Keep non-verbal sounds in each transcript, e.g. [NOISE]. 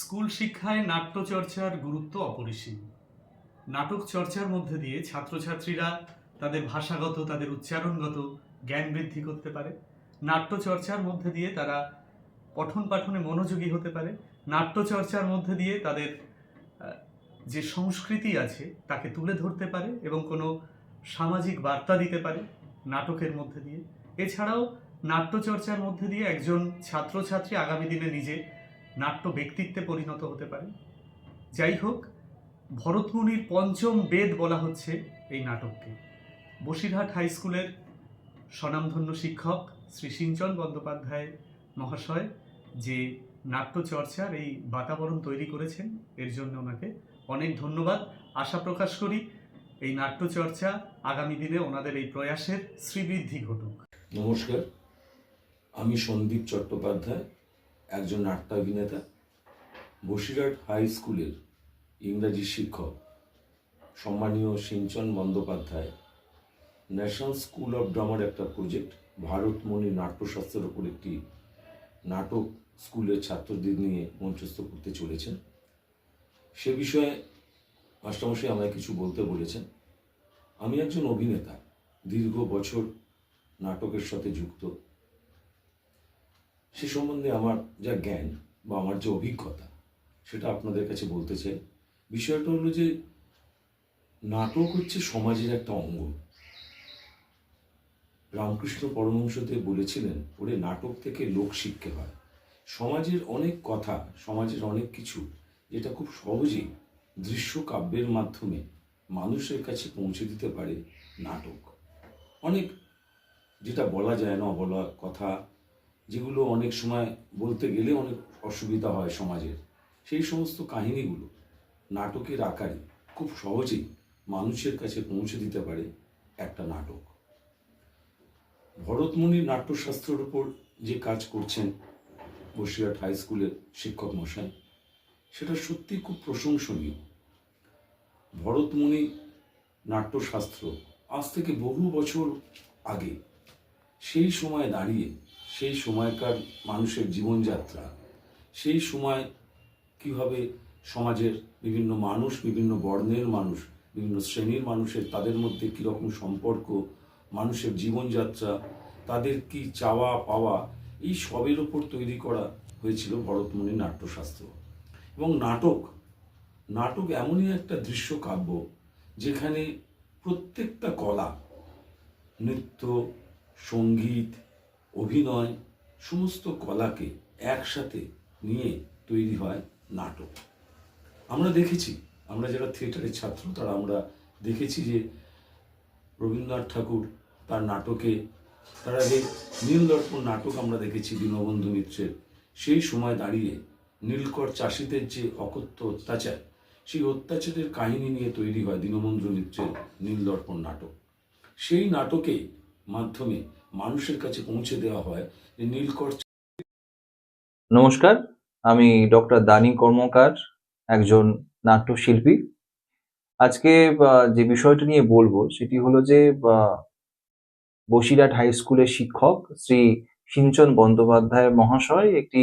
School শিক্ষায় নাট্যচর্চার গুরুত্ব অপরিসীম। নাটক চর্চার মধ্যে দিয়ে ছাত্রছাত্রীরা তাদের ভাষাগত, তাদের উচ্চারণগত জ্ঞান বৃদ্ধি করতে পারে। নাট্যচর্চার মধ্যে দিয়ে তারা পঠন পাঠনে মনোযোগী হতে পারে। নাট্যচর্চার মধ্যে দিয়ে তাদের যে সংস্কৃতি আছে তাকে তুলে ধরতে পারে এবং কোনো সামাজিক বার্তা দিতে পারে নাটকের মধ্যে দিয়ে। এছাড়াও নাট্যচর্চার মধ্যে দিয়ে একজন ছাত্রছাত্রী আগামী দিনে নিজে নাট্য ব্যক্তিত্বে পরিণত হতে পারে। যাই হোক, ভরতমুনির পঞ্চম বেদ বলা হচ্ছে এই নাটককে। বসিরহাট হাই স্কুলের স্বনামধন্য শিক্ষক শ্রী সিঞ্চন বন্দ্যোপাধ্যায় মহাশয়, যে নাট্যচর্চার এই বাতাবরণ তৈরি করেছেন, এর জন্য ওনাকে অনেক ধন্যবাদ। আশা প্রকাশ করি এই নাট্যচর্চা আগামী দিনে ওনাদের এই প্রয়াসের শ্রীবৃদ্ধি ঘটুক। নমস্কার, আমি সন্দীপ চট্টোপাধ্যায় একজন নাট্যাভিনেতা বসিরহাট হাই স্কুলের ইংরাজি শিক্ষক, সম্মানীয় Sinchan Bandyopadhyay, national school of ড্রামার একটা প্রজেক্ট, ভারতমণি নাট্যশাস্ত্রের ওপর একটি নাটক স্কুলের ছাত্রদের নিয়ে মঞ্চস্থ করতে চলেছেন। সে বিষয়ে মাস্টারমশাই আমায় কিছু বলতে বলেছেন। আমি একজন অভিনেতা, দীর্ঘ বছর নাটকের সাথে যুক্ত। সে সম্বন্ধে আমার যা জ্ঞান বা আমার যে অভিজ্ঞতা, সেটা আপনাদের কাছে বলতে চাই। বিষয়টা হলো যে, নাটক হচ্ছে সমাজের একটা অঙ্গ। রামকৃষ্ণ পরমহংসদেব বলেছিলেন, ওরে নাটক থেকে লোক শিখতে হয়। সমাজের অনেক কথা, সমাজের অনেক কিছু, যেটা খুব সহজেই দৃশ্য কাব্যের মাধ্যমে মানুষের কাছে পৌঁছে দিতে পারে নাটক। অনেক যেটা বলা যায় না বলা কথা যেগুলো অনেক সময় বলতে গেলে অনেক অসুবিধা হয় সমাজের। সেই সমস্ত কাহিনীগুলো নাটকের আকারে খুব সহজেই মানুষের কাছে পৌঁছে দিতে পারে একটা নাটক। ভরতমণির নাট্যশাস্ত্রের উপর যে কাজ করছেন বসিরহাট হাই স্কুলের শিক্ষক মশাই, সেটা সত্যি খুব প্রশংসনীয়। ভরতমুনি নাট্যশাস্ত্র আজ থেকে বহু বছর আগে সেই সময় দাঁড়িয়ে সেই সময়কার মানুষের জীবনযাত্রা, সেই সময় কীভাবে সমাজের বিভিন্ন মানুষ, বিভিন্ন বর্ণের মানুষ, বিভিন্ন শ্রেণির মানুষের, তাদের মধ্যে কীরকম সম্পর্ক, মানুষের জীবনযাত্রা, তাদের কি চাওয়া পাওয়া, এই সবের ওপর তৈরি করা হয়েছিল ভরতমণি নাট্যশাস্ত্র। এবং নাটক নাটক এমনই একটা দৃশ্য কাব্য যেখানে প্রত্যেকটা কলা, নৃত্য, সংগীত অভিনয় সমস্ত কলাকে একসাথে নিয়ে তৈরি হয় নাটক। আমরা দেখেছি, আমরা যারা থিয়েটারের ছাত্র, তারা আমরা দেখেছি যে রবীন্দ্রনাথ ঠাকুর তার নাটকে, তার আগে নীলদর্পণ নাটক আমরা দেখেছি দীনবন্ধু মিত্রের। সেই সময় দাঁড়িয়ে নীলকর চাষিদের যে অকথ্য অত্যাচার, সেই অত্যাচারের কাহিনী নিয়ে তৈরি হয় দীনবন্ধু মিত্রের নীলদর্পণ নাটক। সেই নাটকে মাধ্যমে মানুষের কাছে পৌঁছে দেওয়া হয় যে নীলকর নমস্কার, আমি ডক্টর দানি কর্মকার, একজন নাট্যশিল্পী। আজকে যে বিষয়টা নিয়ে বলব সেটি হলো যে বসিরহাট হাই স্কুলের শিক্ষক শ্রী সিঞ্চন বন্দ্যোপাধ্যায় মহাশয় একটি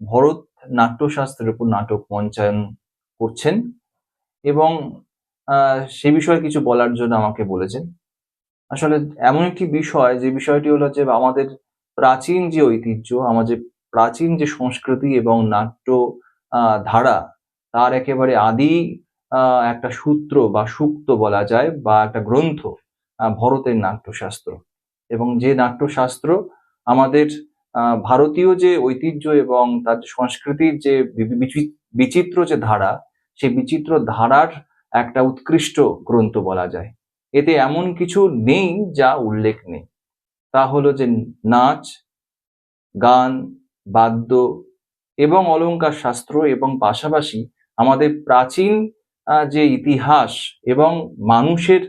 ভরত নাট্যশাস্ত্রের উপর নাটক মঞ্চায়ন করছেন এবং সে বিষয়ে কিছু বলার জন্য আমাকে বলেছেন। আসলে এমন একটি বিষয়, যে বিষয়টি হলো যে আমাদের প্রাচীন যে ঐতিহ্য আমাদের প্রাচীন যে সংস্কৃতি এবং নাট্য ধারা, তার একেবারে আদি একটা সূত্র বা সুক্ত বলা যায় বা একটা গ্রন্থ ভরতের নাট্যশাস্ত্র। এবং যে নাট্যশাস্ত্র আমাদের ভারতীয় যে ঐতিহ্য এবং তার সংস্কৃতির যে বিচিত্র যে ধারা, সেই বিচিত্র ধারার একটা উৎকৃষ্ট গ্রন্থ বলা যায়। এতে এমন কিছু নেই যা উল্লেখ নেই। তা হলো যে নাচ, গান, বাদ্য এবং অলঙ্কার শাস্ত্র এবং পাশাপাশি আমাদের প্রাচীন যে ইতিহাস এবং মানুষের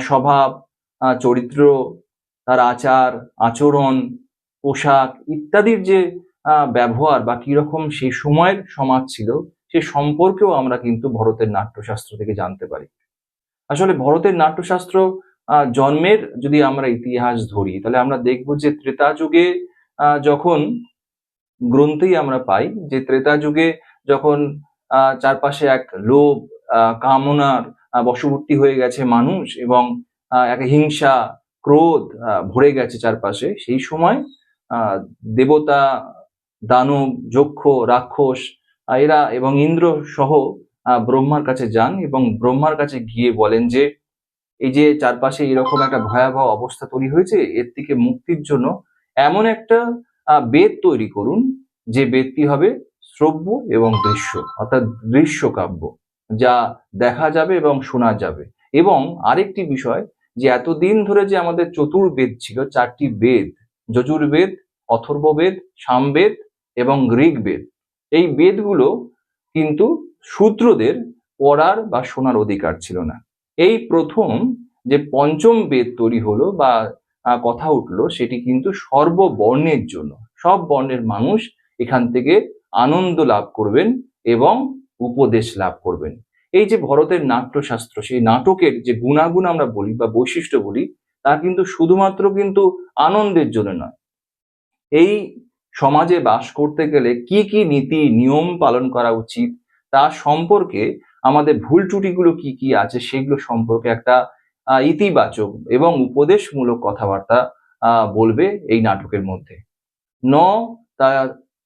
স্বভাব চরিত্র, তার আচার, আচরণ, পোশাক ইত্যাদির যে ব্যবহার বা কীরকম সেই সময়ের সমাজ ছিল, সে সম্পর্কেও আমরা কিন্তু ভরতের নাট্যশাস্ত্র থেকে জানতে পারি। আসলে ভরতের নাট্যশাস্ত্র জন্মের যদি আমরা ইতিহাস ধরি, তাহলে আমরা দেখব যে ত্রেতা যুগে যখন গ্রন্থেই আমরা পাই, যে ত্রেতা যুগে যখন চারপাশে এক লোভ কামনার বশবর্তী হয়ে গেছে মানুষ এবং এক হিংসা, ক্রোধ ভরে গেছে চারপাশে, সেই সময় দেবতা, দানব, যক্ষ, রাক্ষস এরা এবং ইন্দ্র সহ ব্রহ্মার কাছে যান এবং ব্রহ্মার কাছে গিয়ে বলেন যে, এই যে চারপাশে এরকম একটা ভয়াবহ অবস্থা তৈরি হয়েছে, এর থেকে মুক্তির জন্য এমন একটা বেদ তৈরি করুন, যে বেদটি হবে শ্রব্য এবং দৃশ্য, অর্থাৎ দৃশ্যকাব্য, যা দেখা যাবে এবং শোনা যাবে। এবং আরেকটি বিষয়, যে এতদিন ধরে যে আমাদের চতুর্বেদ ছিল, চারটি বেদ, যজুর্বেদ, অথর্ববেদ, সামবেদ এবং ঋগ্বেদ, এই বেদগুলো কিন্তু শূদ্রদের পড়ার বা শোনার অধিকার ছিল না। এই প্রথম যে পঞ্চম বেদ তৈরি হলো বা কথা উঠল সেটি কিন্তু সর্ববর্ণের জন্য। সব বর্ণের মানুষ এখান থেকে আনন্দ লাভ করবেন এবং উপদেশ লাভ করবেন। এই যে ভরতের নাট্যশাস্ত্র, সেই নাটকের যে গুণাগুণ আমরা বলি বা বৈশিষ্ট্য বলি, তা কিন্তু শুধুমাত্র কিন্তু আনন্দের জন্য নয়। এই সমাজে বাস করতে গেলে কি কি নীতি, নিয়ম পালন করা উচিত তা সম্পর্কে আমাদের ভুল ত্রুটিগুলো কি কি আছে সেগুলো সম্পর্কে একটা ইতিবাচক এবং উপদেশমূলক কথাবার্তা বলবে এই নাটকের মধ্যে। ন তা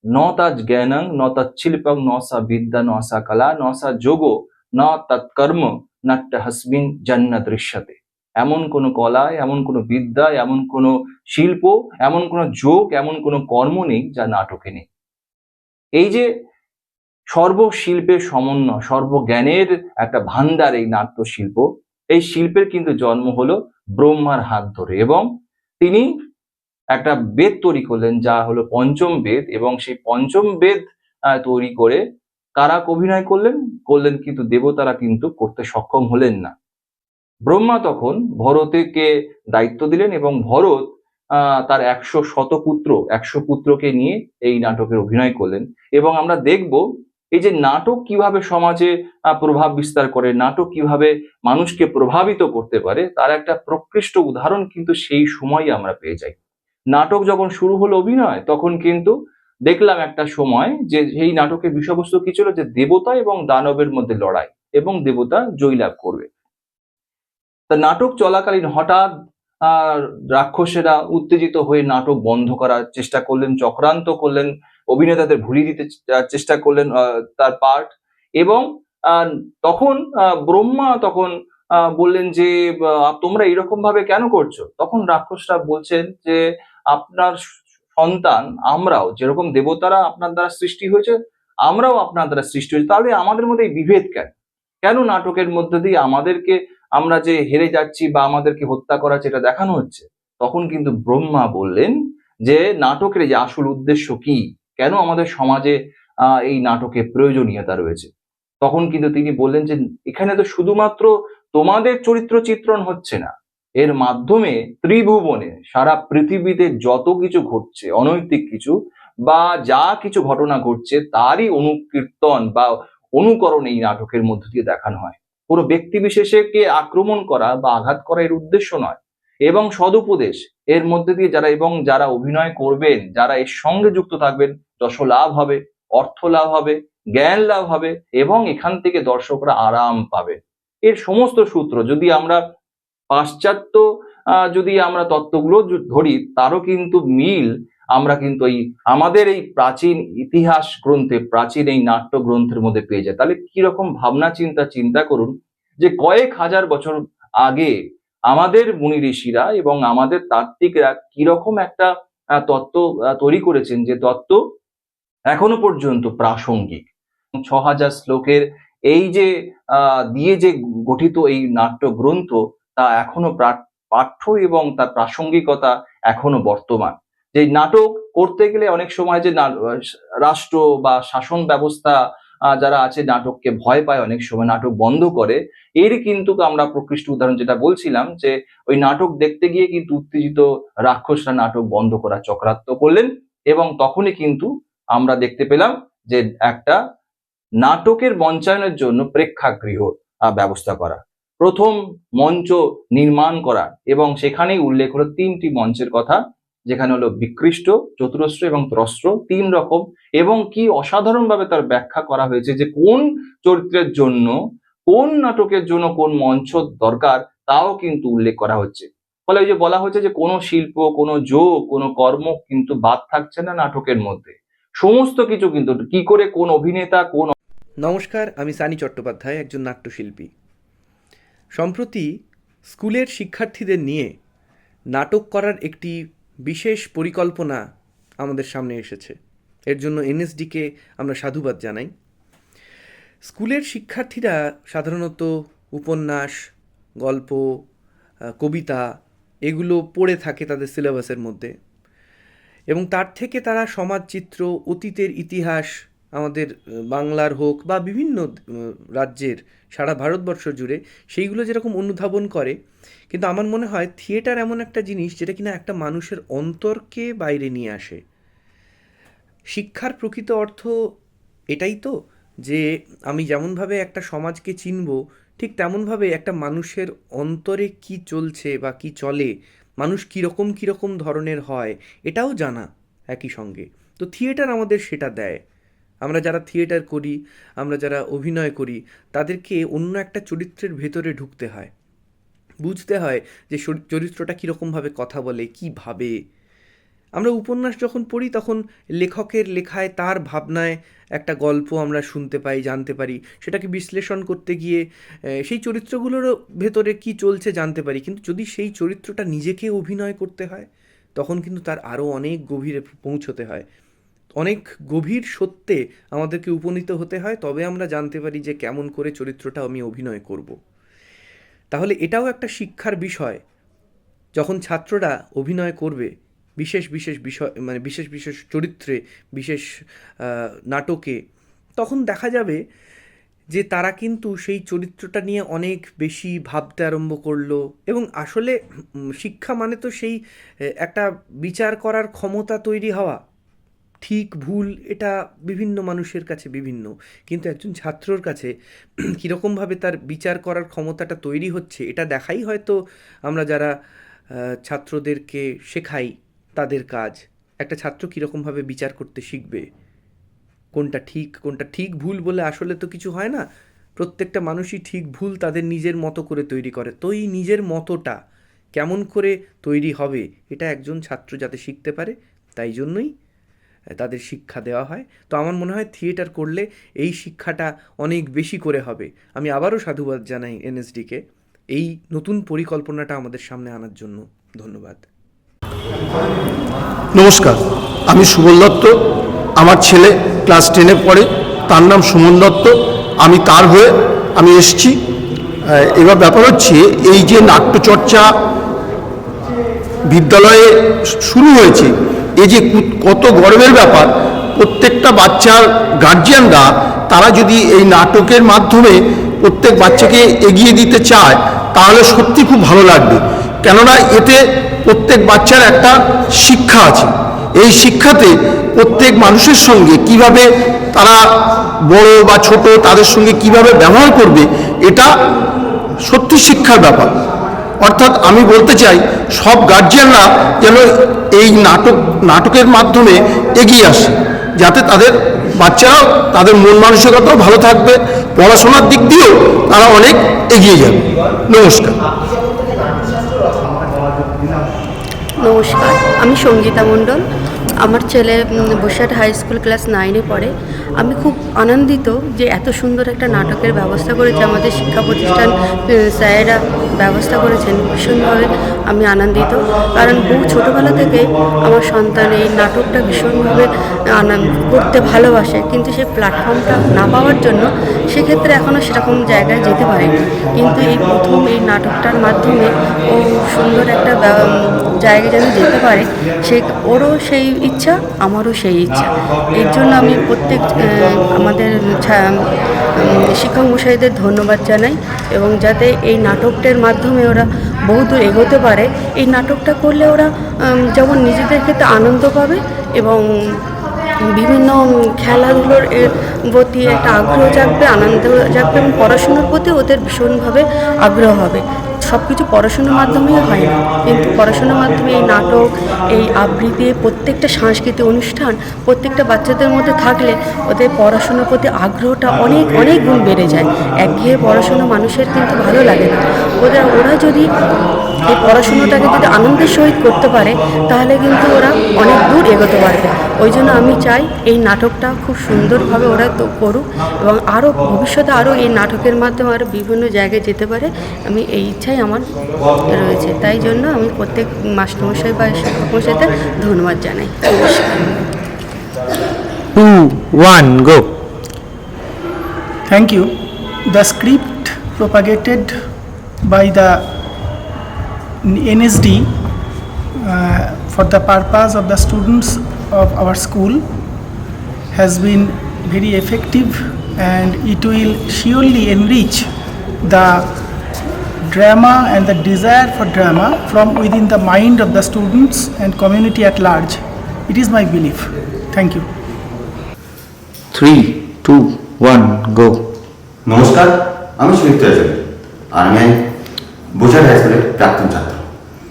ন তা জ্ঞানং, ন তৎশিল্পং ন সা বিদ্যা, ন সা কলা, ন সা যোগো, ন তৎকর্ম নাট্য হসমিন জন্ন দৃশ্যতে। এমন কোনো কলা, এমন কোনো বিদ্যা, এমন কোনো শিল্প, এমন কোনো যোগ, এমন কোনো কর্ম নেই যা নাটকে নেই। এই যে সর্বশিল্পের সমন্বয় সর্বজ্ঞানের একটা ভান্ডার এই নাট্য শিল্প এই শিল্পের কিন্তু জন্ম হলো ব্রহ্মার হাত ধরে এবং তিনি একটা বেদ তৈরি করলেন যা হলো পঞ্চম বেদ এবং সেই পঞ্চম বেদ তৈরি করে কারা অভিনয় করলেন? করলেন কিন্তু দেবতারা কিন্তু করতে সক্ষম হলেন না। ব্রহ্মা তখন ভরতকে দায়িত্ব দিলেন এবং ভরত তার একশো শতপুত্র, একশো পুত্রকে নিয়ে এই নাটকের অভিনয় করলেন। এবং আমরা দেখব এই যে নাটক কীভাবে সমাজে প্রভাব বিস্তার করে, নাটক কীভাবে মানুষকে প্রভাবিত করতে পারে, তার একটা প্রকৃষ্ট উদাহরণ কিন্তু সেই সময়ই আমরা পেয়ে যাই। নাটক যখন শুরু হলো অভিনয়, তখন কিন্তু দেখলাম একটা সময় যে এই নাটকের বিষয়বস্তু কি ছিল? যে দেবতা এবং দানবের মধ্যে লড়াই এবং দেবতা জয়লাভ করবে। তা নাটক চলাকালীন হঠাৎ রাক্ষসেরা উত্তেজিত হয়ে নাটক বন্ধ করার চেষ্টা করলেন, চক্রান্ত করলেন অভিনেতাদের ভুলিয়ে দিতে চেষ্টা করলেন তার পার্ট এবং তখন ব্রহ্মা তখন বললেন যে তোমরা এরকম ভাবে কেন করছ? তখন রাক্ষসরা বলছেন যে, আপনার সন্তান আমরাও, যেরকম দেবতারা আপনার দ্বারা সৃষ্টি হয়েছে, আমরাও আপনার দ্বারা সৃষ্টি হয়েছে। তাহলে আমাদের মধ্যে বিভেদ কেন? কেন নাটকের মধ্যে দিয়ে আমাদেরকে আমরা যে হেরে যাচ্ছি বা আমাদেরকে হত্যা করা যেটা দেখানো হচ্ছে? তখন কিন্তু ব্রহ্মা বললেন যে, নাটকের যে আসল উদ্দেশ্য কি? কেন আমাদের সমাজে এই নাটকের প্রয়োজনীয়তা রয়েছে? তখন কিন্তু তিনি বললেন যে, এখানে তো শুধুমাত্র তোমাদের চরিত্র চিত্রণ হচ্ছে না। এর মাধ্যমে ত্রিভুবনে সারা পৃথিবীতে যত কিছু ঘটছে, অনৈতিক কিছু বা যা কিছু ঘটনা ঘটছে, তারই অনুকীর্তন বা অনুকরণ এই নাটকের মধ্য দিয়ে দেখানো হয়। কোনো ব্যক্তি বিশেষকে আক্রমণ করা বা আঘাত করা এর উদ্দেশ্য নয়। এবং সদুপদেশ এর মধ্যে দিয়ে যারা এবং যারা অভিনয় করবেন, যারা এর সঙ্গে যুক্ত থাকবেন যশ লাভ হবে, অর্থ লাভ হবে, জ্ঞান লাভ হবে এবং এখান থেকে দর্শকরা আরাম পাবে। এর সমস্ত সূত্র যদি আমরা পাশ্চাত্য যদি আমরা তত্ত্বগুলো ধরি, তারও কিন্তু মিল। আমরা কিন্তু এই, আমাদের এই প্রাচীন ইতিহাস গ্রন্থে, প্রাচীন এই নাট্য গ্রন্থের মধ্যে পেয়ে যাই। তাহলে কি রকম ভাবনা চিন্তা চিন্তা করুন যে কয়েক হাজার বছর আগে আমাদের মুনি ঋষিরা এবং আমাদের তাত্ত্বিকরা কীরকম একটা তত্ত্ব তৈরি করেছেন যে তত্ত্ব এখনও পর্যন্ত প্রাসঙ্গিক। ছ হাজার শ্লোকের এই যে দিয়ে যে গঠিত এই নাট্য গ্রন্থ তা এখনও পাঠ্য এবং তার প্রাসঙ্গিকতা এখনও বর্তমান। যে নাটক করতে গেলে অনেক সময় যে রাষ্ট্র বা শাসন ব্যবস্থা যারা আছে নাটককে ভয় পায়, অনেক সময় নাটক বন্ধ করে, এর কিন্তু আমরা প্রকৃষ্ট উদাহরণ যেটা বলছিলাম যে, ওই নাটক দেখতে গিয়ে কিন্তু উত্তেজিত রাক্ষসরা নাটক বন্ধ করা চক্রান্ত করলেন এবং তখনই কিন্তু আমরা দেখতে পেলাম যে একটা নাটকের মঞ্চায়নের জন্য প্রেক্ষাগৃহ ব্যবস্থা করা। প্রথম মঞ্চ নির্মাণ করা এবং সেখানেই উল্লেখ হলো তিনটি মঞ্চের কথা, যেখানে হলো বিকৃষ্ট, চতুরস্র এবং ত্রস্র তিন রকম এবং কি অসাধারণভাবে তার ব্যাখ্যা করা হয়েছে যে কোন চরিত্রের জন্য, কোন নাটকের জন্য কোন মঞ্চ দরকার তাও কিন্তু উল্লেখ করা হচ্ছে। ফলে ওই যে বলা হচ্ছে যে কোনো শিল্প, কোনো যোগ, কোনো কর্ম কিন্তু বাদ থাকছে না নাটকের মধ্যে। সমস্ত কিছু কিন্তু কি করে, কোন অভিনেতা, কোন নমস্কার, আমি সানি চট্টোপাধ্যায়, একজন নাট্যশিল্পী। সম্প্রতি স্কুলের শিক্ষার্থীদের নিয়ে নাটক করার একটি বিশেষ পরিকল্পনা আমাদের সামনে এসেছে। এর জন্য এনএসডিকে আমরা সাধুবাদ জানাই। স্কুলের শিক্ষার্থীরা সাধারণত উপন্যাস, গল্প কবিতা এগুলো পড়ে থাকে তাদের সিলেবাসের মধ্যে। এবং তার থেকে তারা সমাজচিত্র, অতীতের ইতিহাস, আমাদের বাংলার হোক বা বিভিন্ন রাজ্যের, সারা ভারতবর্ষ জুড়ে সেইগুলো যেরকম অনুধাবন করে, কিন্তু আমার মনে হয় থিয়েটার এমন একটা জিনিস যেটা কিনা একটা মানুষের অন্তরকে বাইরে নিয়ে আসে। শিক্ষার প্রকৃত অর্থ এটাই তো যে আমি যেমনভাবে একটা সমাজকে চিনব, ঠিক তেমনভাবে একটা মানুষের অন্তরে কি চলছে বা কি চলে মানুষ কীরকম কীরকম ধরনের হয় এটাও জানা একই সঙ্গে। তো থিয়েটার আমাদের সেটা দেয়। আমরা যারা থিয়েটার করি, আমরা যারা অভিনয় করি, তাদেরকে অন্য একটা চরিত্রের ভেতরে ঢুকতে হয়। বুঝতে হয় যে চরিত্রটা কীরকমভাবে কথা বলে, কী ভাবে আমরা উপন্যাস যখন পড়ি, তখন লেখকের লেখায় তার ভাবনায় একটা গল্প আমরা শুনতে পাই, জানতে পারি। সেটাকে বিশ্লেষণ করতে গিয়ে সেই চরিত্রগুলোরও ভেতরে কি চলছে জানতে পারি। কিন্তু যদি সেই চরিত্রটা নিজেকে অভিনয় করতে হয়, তখন কিন্তু তার আরও অনেক গভীরে পৌঁছতে হয়। অনেক গভীর সত্যে আমাদেরকে উপনীত হতে হয়, তবে আমরা জানতে পারি যে কেমন করে চরিত্রটা আমি অভিনয় করব। তাহলে এটাও একটা শিক্ষার বিষয়। যখন ছাত্ররা অভিনয় করবে বিশেষ বিশেষ বিষয় মানে বিশেষ বিশেষ চরিত্রে, বিশেষ নাটকে, তখন দেখা যাবে যে তারা কিন্তু সেই চরিত্রটা নিয়ে অনেক বেশি ভাবতে আরম্ভ করল। এবং আসলে শিক্ষা মানে তো সেই একটা বিচার করার ক্ষমতা তৈরি হওয়া। ঠিক ভুল এটা বিভিন্ন মানুষের কাছে বিভিন্ন। কিন্তু একজন ছাত্রর কাছে [CLEARS THROAT] কীরকমভাবে তার বিচার করার ক্ষমতাটা তৈরি হচ্ছে, এটা দেখাই হয়তো আমরা যারা ছাত্রদেরকে শেখাই। তাদের কাজ। একটা ছাত্র কীরকমভাবে বিচার করতে শিখবে? কোনটা ঠিক কোনটা ঠিক ভুল বলে আসলে তো কিছু হয় না। প্রত্যেকটা মানুষই ঠিক ভুল তাদের নিজের মতো করে তৈরি করে। তো এই নিজের মতোটা কেমন করে তৈরি হবে, এটা একজন ছাত্র যাতে শিখতে পারে, তাই জন্যই তাদের শিক্ষা দেওয়া হয়। তো আমার মনে হয় থিয়েটার করলে এই শিক্ষাটা অনেক বেশি করে হবে। আমি আবারও সাধুবাদ জানাই এনএসডিকে। এই নতুন পরিকল্পনাটা আমাদের সামনে আনার জন্য। ধন্যবাদ। নমস্কার, আমি সুবল দত্ত। আমার ছেলে ক্লাস টেনে পড়ে, তার নাম সুমন দত্ত। আমি তার হয়ে আমি এসছি। এবার ব্যাপার হচ্ছে, এই যে নাট্যচর্চা বিদ্যালয়ে শুরু হয়েছে, এই যে কত গর্বের ব্যাপার, প্রত্যেকটা বাচ্চার গার্জিয়ানরা তারা যদি এই নাটকের মাধ্যমে প্রত্যেক বাচ্চাকে এগিয়ে দিতে চায়, তাহলে সত্যি খুব ভালো লাগবে। কেননা এতে প্রত্যেক বাচ্চার একটা শিক্ষা আছে। এই শিক্ষাতে প্রত্যেক মানুষের সঙ্গে কীভাবে তারা বড় বা ছোট তাদের সঙ্গে কীভাবে ব্যবহার করবে, এটা সত্যি শিক্ষার ব্যাপার। অর্থাৎ আমি বলতে চাই, সব গার্জিয়ানরা যেন এই নাটক, নাটকের মাধ্যমে এগিয়ে আসে, যাতে তাদের বাচ্চারাও তাদের মন মানসিকতাও ভালো থাকবে, পড়াশোনার দিক দিয়েও তারা অনেক এগিয়ে যাবে। নমস্কার। নমস্কার, আমি সঙ্গীতা মণ্ডল। আমার ছেলে বসিরহাট হাই স্কুল ক্লাস নাইনে পড়ে। আমি খুব আনন্দিত যে এত সুন্দর একটা নাটকের ব্যবস্থা করেছে আমাদের শিক্ষা প্রতিষ্ঠান স্যারেরা। ব্যবস্থা করেছেন ভীষণভাবে আমি আনন্দিত। কারণ বহু ছোটোবেলা থেকে আমার সন্তান এই নাটকটা ভীষণভাবে আনন্দ করতে ভালোবাসে। কিন্তু সেই প্ল্যাটফর্মটা না পাওয়ার জন্য সেক্ষেত্রে এখনও সেরকম জায়গায় যেতে পারেনি। কিন্তু এই প্রথম এই নাটকটার মাধ্যমে ও সুন্দর একটা জায়গায় যেন যেতে পারে, সে, ওরও সেই ইচ্ছা, আমারও সেই ইচ্ছা। এর জন্য আমি প্রত্যেক আমাদের শিক্ষক মশাইদের ধন্যবাদ জানাই এবং যাতে এই নাটকটার মাধ্যমে ওরা বহুদূর এগোতে পারে। এই নাটকটা করলে ওরা যেমন নিজেদের ক্ষেত্রে আনন্দ পাবে এবং বিভিন্ন খেলাধুলোর প্রতি একটা আগ্রহ জাগবে, আনন্দ জাগবে এবং পড়াশোনার প্রতি ওদের ভীষণভাবে আগ্রহ হবে। সব কিছু পড়াশোনার মাধ্যমেই হয় না। কিন্তু পড়াশোনার মাধ্যমে এই নাটক, এই আবৃত্তি, প্রত্যেকটা সাংস্কৃতিক অনুষ্ঠান, প্রত্যেকটা বাচ্চাদের মধ্যে থাকলে ওদের পড়াশোনার প্রতি আগ্রহটা অনেক অনেক গুণ বেড়ে যায়। একঘেয়ে পড়াশোনা মানুষের কিন্তু ভালো লাগে না। ওদের ওরা যদি এই পড়াশুনোটাকে যদি আনন্দের সহিত করতে পারে তাহলে কিন্তু ওরা অনেক দূর এগোতে পারবে ওই জন্য আমি চাই এই নাটকটা খুব সুন্দরভাবে ওরা তো করুক এবং আরও ভবিষ্যতে আরও এই নাটকের মাধ্যমে আরও বিভিন্ন জায়গায় যেতে পারে আমি এই ইচ্ছাই আমার রয়েছে তাই জন্য আমি প্রত্যেক মাস্টারমশাই বা শিক্ষকমশাইদের ধন্যবাদ জানাই two, one, go. Thank you. The script propagated by the NSD uh, for the purpose of the students of our school has been very effective and it will surely enrich the drama and the desire for drama from within the mind of the students and community at large. It is my belief. Thank you. Three two one go নমস্কার আমি সুমিত রাজন আর আমি বোঝার high স্কুলের প্রাক্তন ছাত্র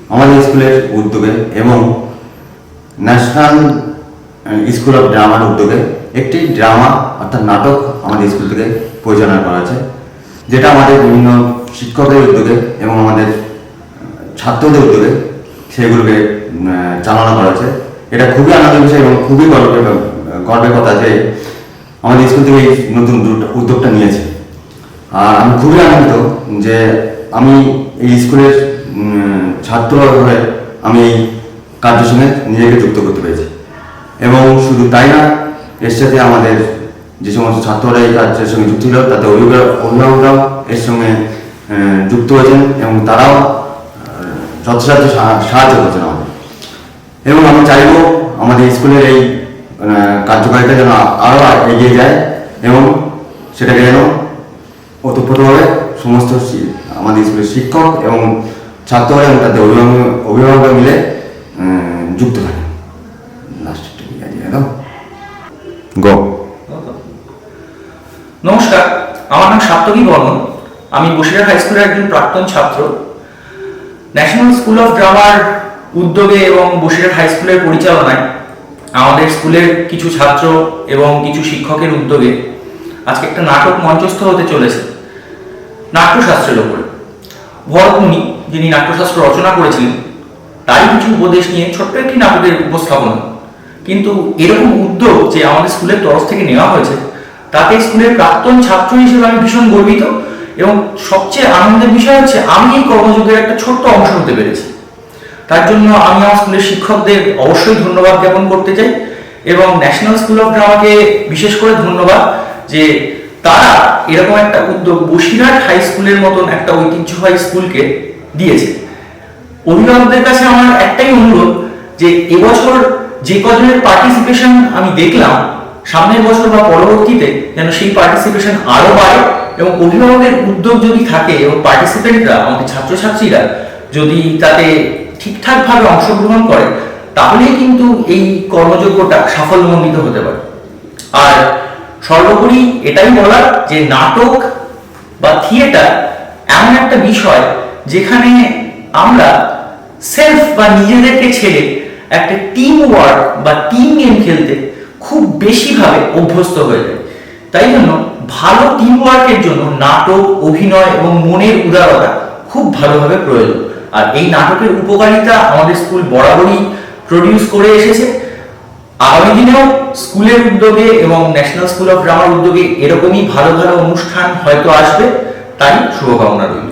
আমাদের স্কুলের উদ্যোগে এবং ন্যাশনাল স্কুল অফ ড্রামার উদ্যোগে একটি ড্রামা অর্থাৎ নাটক আমাদের স্কুল থেকে পরিচালনা করা আছে যেটা আমাদের বিভিন্ন শিক্ষকের উদ্যোগে এবং আমাদের ছাত্রদের উদ্যোগে সেগুলোকে চালনা করা হচ্ছে এটা খুবই আনন্দের বিষয় এবং খুবই গর্বের গর্বের কথা যে আমাদের স্কুল থেকে এই নতুন উদ্যোগটা- নিয়েছে। আর আমি খুবই আনন্দিত যে আমি এই স্কুলের ছাত্র হয়ে আমি এই কার্যের সঙ্গে নিজেকে যুক্ত করতে পেরেছি। এবং শুধু তাই না, এর সাথে আমাদের যে সমস্ত ছাত্ররা এই কার্যের সঙ্গে যুক্ত ছিল, তাতে অভিভাবক অভিভাবকরাও এর সঙ্গে যুক্ত হয়েছেন এবং তারাও যথাসাধ্য সাহায্য করছেন আমাদের। এবং আমি চাইব আমাদের স্কুলের এই কার্যকারিতা যেন আরও এগিয়ে যায় এবং সেটাকে যেন ওতপ্রোতভাবে সমস্ত আমাদের স্কুলের শিক্ষক এবং ছাত্ররা তাদের অভিভাবক অভিভাবকরা মিলে যুক্ত থাকে। Last go. নমস্কার আমার নাম সাপ্তকী বর্মন। আমি বসিরহাট হাই স্কুলের একজন প্রাক্তন ছাত্র। ন্যাশনাল স্কুল অফ ড্রামার উদ্যোগে এবং বসিরহাট হাই স্কুলের পরিচালনায় আমাদের স্কুলের কিছু ছাত্র এবং কিছু শিক্ষকের উদ্যোগে আজকে একটা নাটক মঞ্চস্থ হতে চলেছে। নাট্যশাস্ত্রের ওপরে। ভরতমুনি, যিনি নাট্যশাস্ত্র রচনা করেছিলেন তারই কিছু উপদেশ নিয়ে ছোট্ট একটি নাটকের উপস্থাপনা। কিন্তু এরকম উদ্যোগ যে আমাদের স্কুলের তরফ থেকে নেওয়া হয়েছে, তাতে স্কুলের প্রাক্তন ছাত্র হিসেবে আমি ভীষণ গর্বিত এবং সবচেয়ে আনন্দের বিষয় হচ্ছে আমি এই কর্মযোগের একটা ছোট্ট অংশ হতে পেরেছি। তার জন্য আমি আমার স্কুলের শিক্ষকদের অবশ্যই ধন্যবাদ জ্ঞাপন করতে চাই এবং ন্যাশনাল স্কুল অফ ড্রামাকে বিশেষ করে ধন্যবাদ যে তারা এরকম একটা উদ্যোগ বসিরহাট হাই স্কুলের মতন একটা ঐতিহ্যবাহী স্কুলকে দিয়েছে। অভিভাবকদের কাছে আমার একটাই অনুরোধ যে এবছর যে কজনের পার্টিসিপেশন আমি দেখলাম, সামনের বছর বা পরবর্তীতে যেন সেই পার্টিসিপেশন আরও বাড়ে এবং অভিভাবকের উদ্যোগ যদি থাকে এবং পার্টিসিপেন্টরা আমাদের ছাত্রছাত্রীরা যদি তাতে ঠিকঠাকভাবে অংশগ্রহণ করে, তাহলেই কিন্তু এই কর্মযোগ্যটা সাফল্যমণ্ডিত হতে পারে। আর সর্বোপরি এটাই বলার যে নাটক বা থিয়েটার এমন একটা বিষয় যেখানে আমরা সেলফ বা নিজেদেরকে ছেড়ে একটা টিম ওয়ার্ক বা টিম গেম খেলতে খুব বেশিভাবে অভ্যস্ত হয়ে যায় তাই জন্য ভালো টিম ওয়ার্কের জন্য নাটক, অভিনয় এবং মনের উদারতা খুব ভালোভাবে প্রয়োজন। আর এই নাটকের উপকারিতা আমাদের স্কুল বরাবরই প্রডিউস করে এসেছে। আগামী দিনেও স্কুলের উদ্যোগে এবং ন্যাশনাল স্কুল অফ ড্রামার উদ্যোগে এরকমই ভালো ভালো অনুষ্ঠান হয়তো আসবে তাই শুভকামনা রইল।